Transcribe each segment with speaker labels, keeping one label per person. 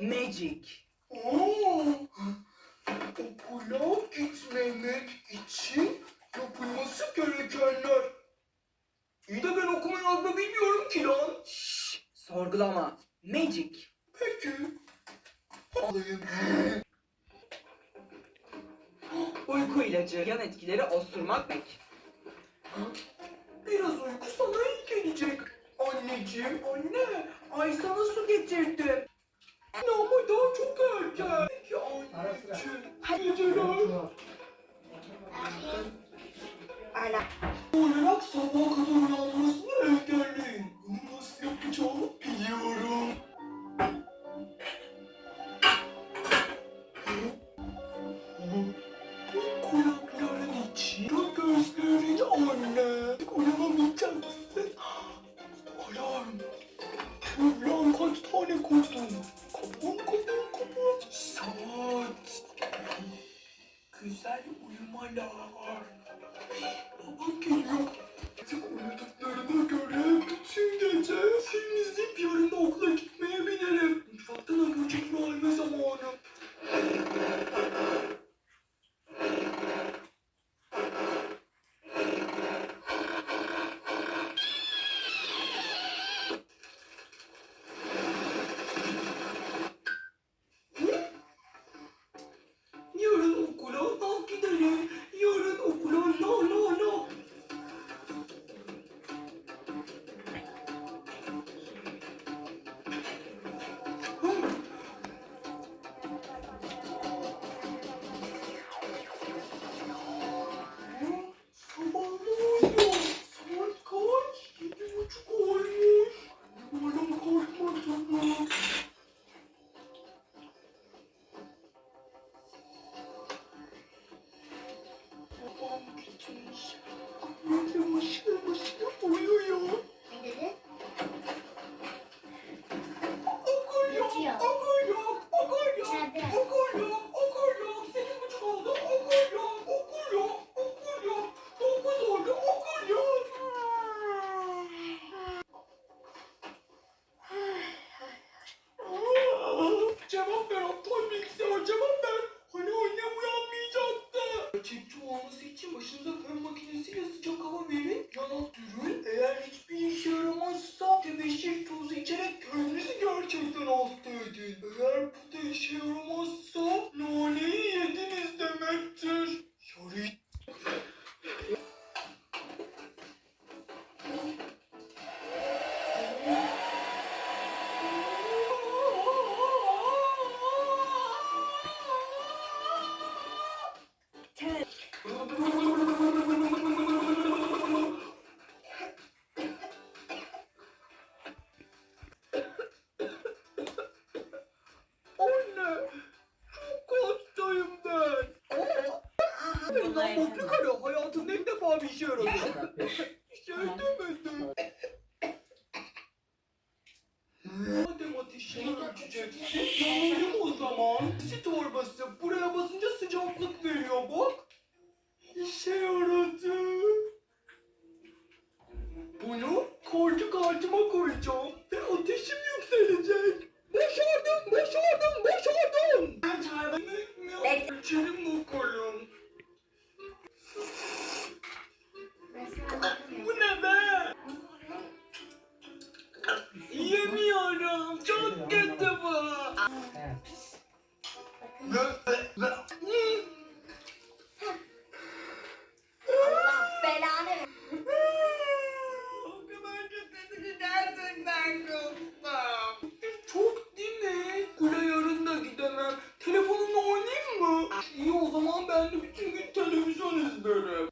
Speaker 1: Magic.
Speaker 2: Oo, okula gitmemek için yapılması gerekenler. İyi de ben okuma yazma bilmiyorum ki lan.
Speaker 1: Şşş, sorgulama. Magic.
Speaker 2: Peki. Alayım.
Speaker 1: Uyku ilacı. Yan etkileri osurmak bek.
Speaker 2: Biraz uyku sana iyi gelecek. Anneciğim, anne, ay sana su getirdim. Ne ama daha çok erken. Peki anneciğim, geceler.
Speaker 3: Ala.
Speaker 2: Olarak sabah kadar uyanmasını engelleyin. Bunu nasıl yapacağımı biliyorum. Bu kulakların için bu gözlerin anne. Uyanamayacak mısın? Alarm. Ulan kaç tane kurdun? De mışıl mışıl uyuyor.
Speaker 3: Ne dedi?
Speaker 2: Yok, okul yok,
Speaker 3: İçeride.
Speaker 2: okul yok. Sekiz buçuk oldu, yok, okul yok. Dokuz oldu, okul yok. Cevap ver aptal bilgisayar, cevap ver. Hani annem uyanmayacaktı. Gerçekçi Bundan boklu karı hayatımda ilk defa bir işe yaradı. şey demedim. Madem ateşini ölçeceksin, yanayım o zaman. Isi torbası buraya basınca sıcaklık veriyor bak. İşe yaradı. Bunu koltuk altıma koyacağım ve ateşim yükselecek. Ben de bütün gün televizyon izlerim.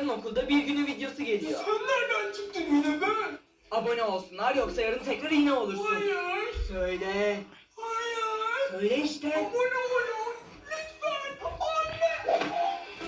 Speaker 2: yarın
Speaker 1: okulda bir günü videosu geliyor.
Speaker 2: Sen nereden çıktın yine be?
Speaker 1: Abone olsunlar yoksa yarın tekrar iğne olursun.
Speaker 2: Hayır.
Speaker 1: Söyle.
Speaker 2: Hayır.
Speaker 1: Söyle işte.
Speaker 2: Abone olun.